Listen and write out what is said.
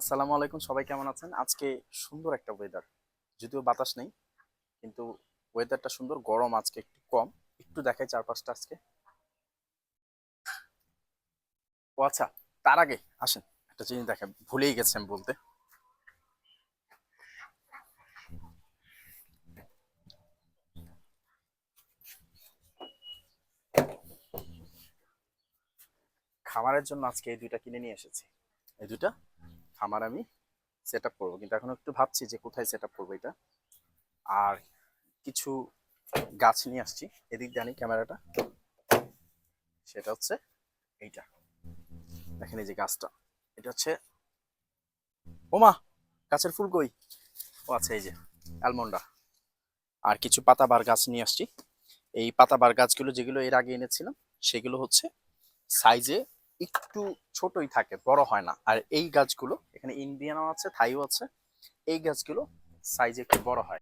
আসসালামু আলাইকুম, সবাই কেমন আছেন? আজকে সুন্দর একটা ওয়েদার যদিও বাতাস নেই, কিন্তু ওয়েদারটা সুন্দর, গরম আজকে একটু কম। একটু দেখাই চারপাশটা আজকে। ও আচ্ছা তার আগে আসেন, একটা জিনিস দেখা ভুলেই গেছি আমি বলতে। খামারের জন্য আজকে এই দুইটা কিনে নিয়ে এসেছি। এই দুইটা? খামার আমি সেট আপ করব। কিন্তু এখন একটু ভাবছি যে কোথায় সেট আপ করব এটা। আর কিছু গাছ নিয়ে আসছি। এদিক জানি ক্যামেরাটা। সেটা হচ্ছে এইটা। দেখেন এই যে গাছটা। এটা হচ্ছে ওমা, গাছের ফুল কই? ও আচ্ছা এই যে অ্যালমন্ডা। আর কিছু পাতাবার গাছ নিয়ে আসছি। এই পাতাবার গাছগুলো যেগুলো এর আগে এনেছিলাম, সেগুলো হচ্ছে সাইজে একটু ছোটই থাকে, বড় হয় না। আর এই গাছগুলো এখানে ইন্ডিয়ানও আছে থাইও আছে। এই গাছগুলো সাইজ একটু বড় হয়।